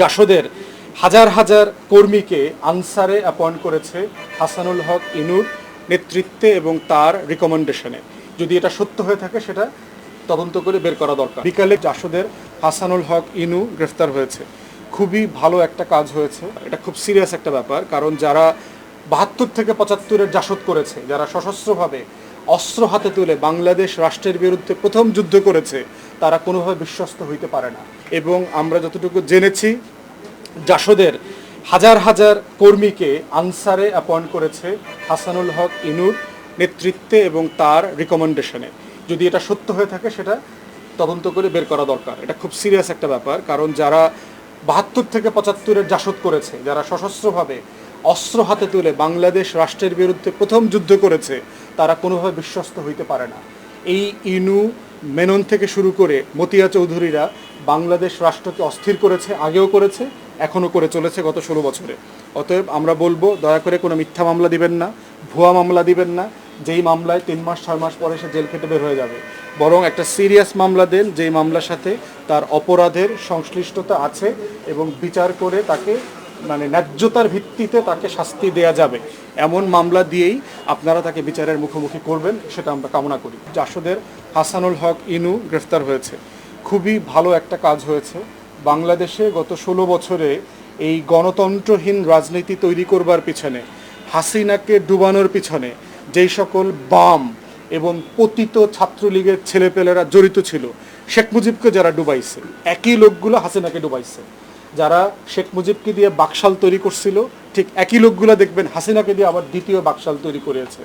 জাসদের হাজার হাজার কর্মীকে আনসারে অ্যাপয়েন্ট করেছে হাসানুল হক ইনুর নেতৃত্বে এবং তার রিকমেন্ডেশনে যদি এটা সত্য হয়ে থাকে, সেটা তদন্ত করে বের করা দরকার। বিকালে জাসদের হাসানুল হক ইনু গ্রেফতার হয়েছে। খুবই ভালো একটা কাজ হয়েছে। এটা খুব সিরিয়াস একটা ব্যাপার, কারণ যারা বাহাত্তর থেকে পঁচাত্তরের জাসদ করেছে, যারা সশস্ত্রভাবে অস্ত্র হাতে তুলে বাংলাদেশ রাষ্ট্রের বিরুদ্ধে প্রথম যুদ্ধ করেছে, তারা কোনোভাবে বিশ্বস্ত হইতে পারে না। এবং আমরা যতটুকু জেনেছি, জাসদের হাজার হাজার কর্মীকে আনসারে অ্যাপয়েন্ট করেছে হাসানুল হক ইনুর নেতৃত্বে এবং তার রিকমেন্ডেশনে যদি এটা সত্য হয়ে থাকে, সেটা তদন্ত করে বের করা দরকার। এটা খুব সিরিয়াস একটা ব্যাপার, কারণ যারা বাহাত্তর থেকে পঁচাত্তরের জাসদ করেছে, যারা সশস্ত্রভাবে অস্ত্র হাতে তুলে বাংলাদেশ রাষ্ট্রের বিরুদ্ধে প্রথম যুদ্ধ করেছে, তারা কোনোভাবে বিশ্বস্ত হইতে পারে না। এই ইনু মেনন থেকে শুরু করে মতিয়া চৌধুরীরা বাংলাদেশ রাষ্ট্রকে অস্থির করেছে, আগেও করেছে, এখনও করে চলেছে গত ষোলো বছরে। অতএব আমরা বলব, দয়া করে কোনো মিথ্যা মামলা দিবেন না, ভুয়া মামলা দিবেন না, যেই মামলায় তিন মাস, ছয় মাস পরে সে জেল খেটে বের হয়ে যাবে। বরং একটা সিরিয়াস মামলা দেন, যেই মামলার সাথে তার অপরাধের সংশ্লিষ্টতা আছে এবং বিচার করে তাকে মানে ন্যায্যতার ভিত্তিতে তাকে শাস্তি দেয়া যাবে। এমন মামলা দিয়েই আপনারা তাকে বিচারের মুখোমুখি করবেন, সেটা আমরা কামনা করি। জাসদের হাসানুল হক ইনু গ্রেফতার হয়েছে। খুবই ভালো একটা কাজ হয়েছে। বাংলাদেশে গত ষোলো বছরে এই গণতন্ত্রহীন রাজনীতি তৈরি করবার পিছনে, হাসিনাকে ডুবানোর পিছনে যেই সকল বাম এবং পতিত ছাত্রলীগের ছেলেপেলেরা জড়িত ছিল, শেখ মুজিবকে যারা ডুবাইছে, একই লোকগুলো হাসিনাকে ডুবাইছে। যারা শেখ মুজিবকে দিয়ে বাকশাল তৈরি করছিল, ঠিক একই লোকগুলো দেখবেন হাসিনাকে দিয়ে আবার দ্বিতীয় বাকশাল তৈরি করেছে।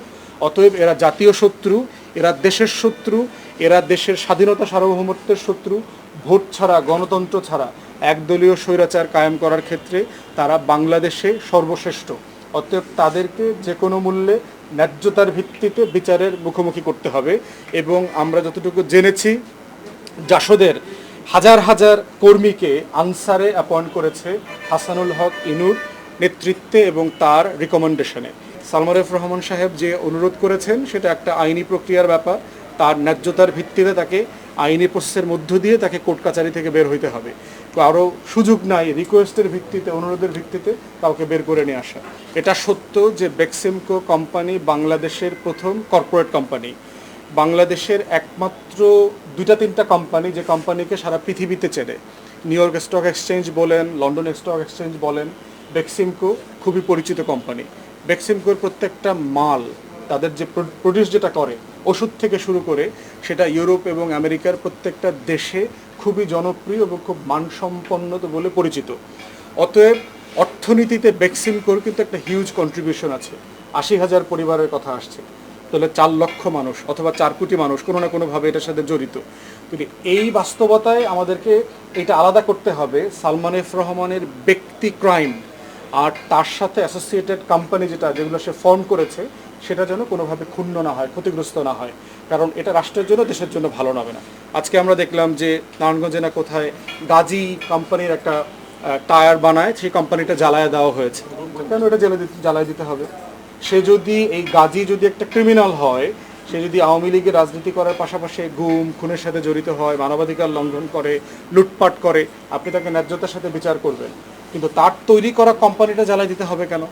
অতএব এরা জাতীয় শত্রু, এরা দেশের শত্রু, এরা দেশের স্বাধীনতা সার্বভৌমত্বের শত্রু, ভোট ছাড়া, গণতন্ত্র ছাড়া, একদলীয় স্বৈরাচার কায়েম করার ক্ষেত্রে তারা বাংলাদেশে সর্বশ্রেষ্ঠ। অতএব তাদেরকে যে কোনো মূল্যে ন্যায্যতার ভিত্তিতে বিচারের মুখোমুখি করতে হবে এবং আমরা যতটুকু জেনেছি, জাসদের হাজার হাজার কর্মীকে আনসারে অ্যাপয়েন্ট করেছে হাসানুল হক ইনুর নেতৃত্বে এবং তার রিকমেন্ডেশনে সালমারেফ রহমান সাহেব যে অনুরোধ করেছেন, সেটা একটা আইনি প্রক্রিয়ার ব্যাপার। তার ন্যায্যতার ভিত্তিতে তাকে আইনি প্রসেসের মধ্য দিয়ে তাকে কোর্ট কাচারি থেকে বের হইতে হবে। আরও সুযোগ নাই রিকোয়েস্টের ভিত্তিতে, অনুরোধের ভিত্তিতে কাউকে বের করে নিয়ে আসা। এটা সত্য যে বেক্সিমকো কোম্পানি বাংলাদেশের প্রথম কর্পোরেট কোম্পানি বাংলাদেশের একমাত্র দুইটা তিনটা কোম্পানি যে কোম্পানিকে সারা পৃথিবীতে চেনে। নিউ ইয়র্ক স্টক এক্সচেঞ্জ বলেন লন্ডন স্টক এক্সচেঞ্জ বলেন বেক্সিমকো খুবই পরিচিত কোম্পানি বেক্সিমকোর প্রত্যেকটা মাল, তাদের যে প্রডিউস যেটা করে, ওষুধ থেকে শুরু করে, সেটা ইউরোপ এবং আমেরিকার প্রত্যেকটা দেশে খুবই জনপ্রিয় এবং খুব মানসম্পন্ন বলে পরিচিত। অতএব অর্থনীতিতে বেক্সিমকোর কিন্তু একটা হিউজ কন্ট্রিবিউশন আছে। আশি হাজার পরিবারের কথা আসছে। তাহলে চার লক্ষ মানুষ অথবা চার কোটি মানুষ কোনো না কোনোভাবে এটার সাথে জড়িত। কিন্তু এই বাস্তবতায় আমাদেরকে এটা আলাদা করতে হবে সালমান এফ রহমানের ব্যক্তি ক্রাইম আর তার সাথে অ্যাসোসিয়েটেড কোম্পানি যেটা, যেগুলো সে ফর্ম করেছে, সেটা যেন কোনোভাবে ক্ষুণ্ণ না হয়, ক্ষতিগ্রস্ত না হয়। কারণ এটা রাষ্ট্রের জন্য, দেশের জন্য ভালো হবে না। আজকে আমরা দেখলাম যে নারায়ণগঞ্জে না কোথায় গাজী কোম্পানির একটা টায়ার বানায়, সেই কোম্পানিটা জ্বালায় দেওয়া হয়েছে। কেন এটা দিতে, জ্বালায় দিতে হবে? সে যদি এই গাজী যদি একটা ক্রিমিনাল হয়, সে যদি আওয়ামী লীগের রাজনীতি করার পাশাপাশি গুম, খুনের সাথে জড়িত হয়, মানবাধিকার লঙ্ঘন করে, লুটপাট করে, আপনি তাকে ন্যায্যতার সাথে বিচার করবেন। কিন্তু তার তৈরি করা কোম্পানিটা জ্বালাই দিতে হবে কেন?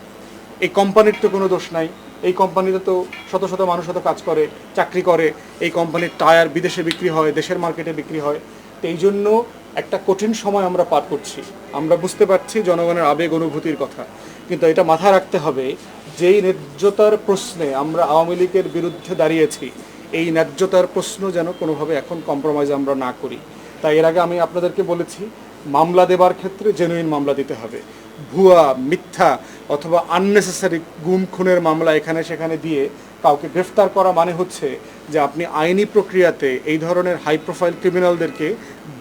এই কোম্পানির তো কোনো দোষ নাই। এই কোম্পানিতে তো শত শত মানুষ হয়তো কাজ করে, চাকরি করে। এই কোম্পানির টায়ার বিদেশে বিক্রি হয়, দেশের মার্কেটে বিক্রি হয়। তো এই জন্য একটা কঠিন সময় আমরা পার করছি। আমরা বুঝতে পারছি জনগণের আবেগ অনুভূতির কথা। কিন্তু এটা মাথায় রাখতে হবে, যেই ন্যায্যতার প্রশ্নে আমরা আওয়ামী লীগের বিরুদ্ধে দাঁড়িয়েছি, এই ন্যায্যতার প্রশ্ন যেন কোনোভাবে এখন কম্প্রোমাইজ আমরা না করি। তাই এর আগে আমি আপনাদেরকে বলেছি, মামলা দেবার ক্ষেত্রে জেনুইন মামলা দিতে হবে। ভুয়া, মিথ্যা অথবা আননেসেসারি গুম খুনের মামলা এখানে সেখানে দিয়ে কাউকে গ্রেফতার করা মানে হচ্ছে যে আপনি আইনি প্রক্রিয়াতে এই ধরনের হাই প্রোফাইল ক্রিমিনালদেরকে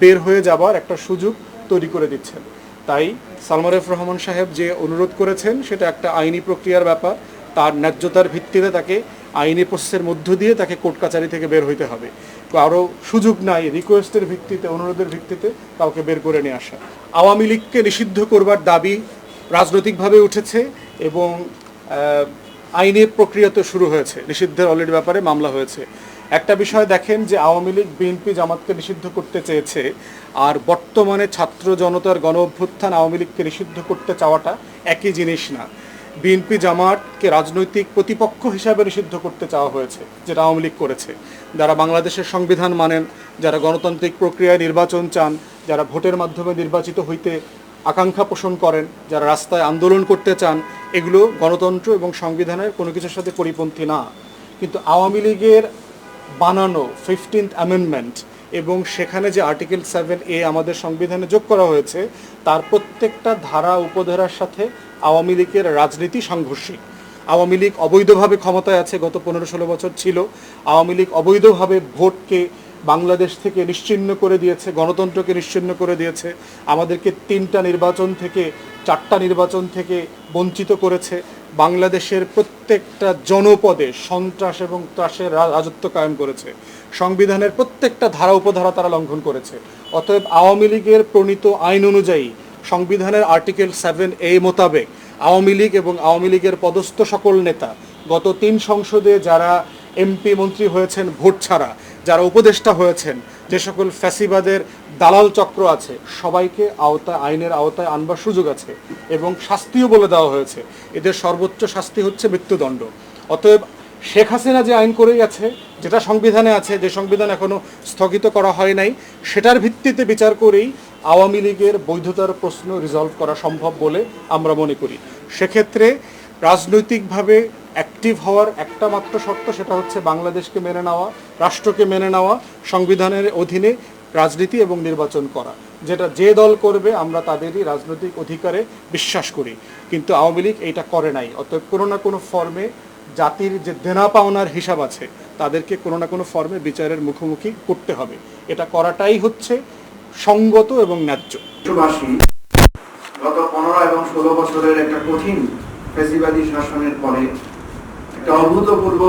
বের হয়ে যাবার একটা সুযোগ তৈরি করে দিচ্ছেন। তাই সালমারেফ রহমান সাহেব যে অনুরোধ করেছেন, সেটা একটা আইনি প্রক্রিয়ার ব্যাপার। তার ন্যায্যতার ভিত্তিতে তাকে আইনি প্রসেসের মধ্য দিয়ে তাকে কোর্ট কাচারি থেকে বের হইতে হবে। আরও সুযোগ নাই রিকোয়েস্টের ভিত্তিতে, অনুরোধের ভিত্তিতে কাউকে বের করে নিয়ে আসা। আওয়ামী লীগকে নিষিদ্ধ করবার দাবি রাজনৈতিকভাবে উঠেছে এবং আইনি প্রক্রিয়া তো শুরু হয়েছে, নিষিদ্ধের অলরেডি ব্যাপারে মামলা হয়েছে। একটা বিষয় দেখেন যে আওয়ামী লীগ, বিএনপি জামাতকে নিষিদ্ধ করতে চেয়েছে, আর বর্তমানে ছাত্র জনতার গণ অভ্যুত্থান আওয়ামী লীগকে নিষিদ্ধ করতে চাওয়াটা একই জিনিস না। বিএনপি জামাতকে রাজনৈতিক প্রতিপক্ষ হিসাবে নিষিদ্ধ করতে চাওয়া হয়েছে, যেটা আওয়ামী লীগ করেছে। যারা বাংলাদেশের সংবিধান মানেন, যারা গণতান্ত্রিক প্রক্রিয়ায় নির্বাচন চান, যারা ভোটের মাধ্যমে নির্বাচিত হইতে আকাঙ্ক্ষা পোষণ করেন, যারা রাস্তায় আন্দোলন করতে চান, এগুলো গণতন্ত্র এবং সংবিধানের কোনো কিছুর সাথে পরিপন্থী না। কিন্তু আওয়ামী লীগের বানানো ফিফটিন্থ অ্যামেন্ডমেন্ট এবং সেখানে যে আর্টিকেল সেভেন এ আমাদের সংবিধানে যোগ করা হয়েছে, তার প্রত্যেকটা ধারা উপধারার সাথে আওয়ামী লীগের রাজনীতি সাংঘর্ষিক। আওয়ামী লীগ অবৈধভাবে ক্ষমতায় আছে, গত পনেরো ষোলো বছর ছিল। আওয়ামী লীগ অবৈধভাবে ভোটকে বাংলাদেশ থেকে নিশ্চিহ্ন করে দিয়েছে, গণতন্ত্রকে নিশ্চিহ্ন করে দিয়েছে, আমাদেরকে তিনটা নির্বাচন থেকে, চারটা নির্বাচন থেকে বঞ্চিত করেছে। বাংলাদেশের প্রত্যেকটা জনপদে সন্ত্রাস এবং ত্রাসের রাজত্ব কায়েম করেছে। সংবিধানের প্রত্যেকটা ধারা উপধারা তারা লঙ্ঘন করেছে। অতএব আওয়ামী লীগের প্রণীত আইন অনুযায়ী সংবিধানের আর্টিকেল সেভেন এ মোতাবেক আওয়ামী লীগ এবং আওয়ামী লীগের পদস্থ সকল নেতা, গত তিন সংসদে যারা এমপি মন্ত্রী হয়েছেন ভোট ছাড়া, যারা উপদেষ্টা হয়েছেন, যে সকল ফ্যাসিবাদের দালাল চক্র আছে, সবাইকে আওতায়, আইনের আওতায় আনবার সুযোগ আছে এবং শাস্তিও বলে দেওয়া হয়েছে। এদের সর্বোচ্চ শাস্তি হচ্ছে মৃত্যুদণ্ড। অতএব শেখ হাসিনা যে আইন করে গেছে যেটা সংবিধানে আছে, যে সংবিধান এখনও স্থগিত করা হয় নাই, সেটার ভিত্তিতে বিচার করেই আওয়ামী লীগের বৈধতার প্রশ্ন রিজলভ করা সম্ভব বলে আমরা মনে করি। সেক্ষেত্রে রাজনৈতিকভাবে অ্যাক্টিভ হওয়ার একটা মাত্র শর্ত সেটা হচ্ছে বাংলাদেশকে মেনে নেওয়া, রাষ্ট্রকে মেনে নেওয়া, সংবিধানের অধীনে রাজনীতি এবং নির্বাচন করা। যেটা যে দল করবে, আমরা তাদেরই রাজনৈতিক অধিকারে বিশ্বাস করি। কিন্তু আওয়ামী লীগ এইটা করে নাই। অতএব কোনো না কোনো ফর্মে জাতির যে দেনা পাওনার হিসাব আছে, তাদেরকে কোনো না কোনো ফর্মে বিচারের মুখোমুখি করতে হবে। এটা করাটাই হচ্ছে সঙ্গত এবং ন্যায্য। গত পনেরো এবং ষোলো বছরের একটা কঠিন ফেসিবাদী শাসনের পরে একটা অভূতপূর্ব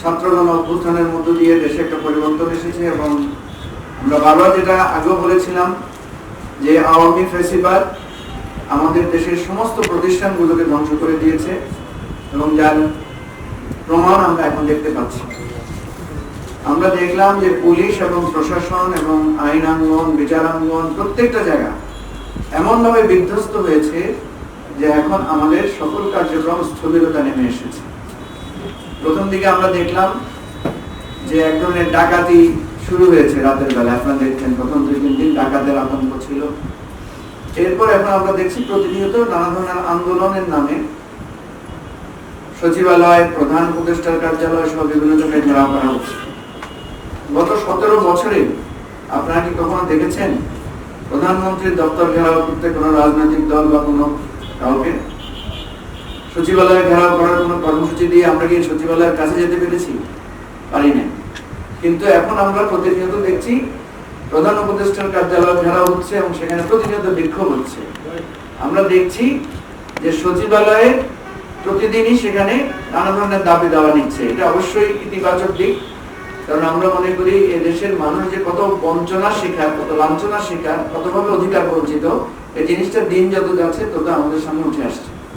ছাত্রগণ অভ্যুত্থানের মধ্য দিয়ে দেশে একটা পরিবর্তন এসেছে এবং আমরা বারবার যেটা আগেও বলেছিলাম যে আওয়ামী ফেসিবাদ আমাদের দেশের সমস্ত প্রতিষ্ঠানগুলোকে ধ্বংস করে দিয়েছে এবং যার প্রমাণ আমরা এখন দেখতে পাচ্ছি। আমরা দেখলাম যে পুলিশ এবং প্রশাসন এবং আইনাঙ্গন, বিচারাঙ্গন প্রত্যেকটা জায়গা এমনভাবে বিধ্বস্ত হয়েছে যে এখন আমাদের সকল কার্যক্রম স্থবিরতা নেমে এসেছে। প্রথম দিকে আমরা দেখলাম যে এক ধরনের ডাকাতি শুরু হয়েছে রাতের বেলা। আপনারা দেখছেন প্রথম দুই তিন দিন ডাকাতের আতঙ্ক ছিল। এরপর এখন আমরা দেখছি প্রতিনিয়ত নানা ধরনের আন্দোলনের নামে সচিবালয়, প্রধান উপদেষ্টার কার্যালয় সহ বিভিন্ন জায়গায় ঘেরাও করা হচ্ছে। গত সতেরো বছরে আপনারা কি কখনো দেখেছেন প্রধানমন্ত্রীর দপ্তর ঘেরাও করতে কোনো রাজনৈতিক দল বা কোনো কাউকে? সচিবালয় ঘেরাও করার কোনো কর্মসূচি দিয়ে আমরা কি সচিবালয়ের কাছে যেতে পেরেছি? পারি না কিন্তু এখন আমরা প্রতিনিয়ত দেখছি প্রধান উপদেষ্টার কার্যালয় ঘেরাও হচ্ছে এবং সেখানে প্রতিনিয়ত বিক্ষোভ হচ্ছে। আমরা দেখছি যে সচিবালয়ে প্রতিদিনই সেখানে নানা ধরনের দাবি দেওয়া নিচ্ছে। এটা অবশ্যই ইতিবাচক দিক, কারণ আমরা মনে করি দেশের মানুষ যে কত বঞ্চনা শিকার কত লাঞ্ছনা শিকার কতভাবে অধিকার বঞ্চিত, এই জিনিসটা দিন যত যাচ্ছে তত আমাদের সামনে উঠে আসছে।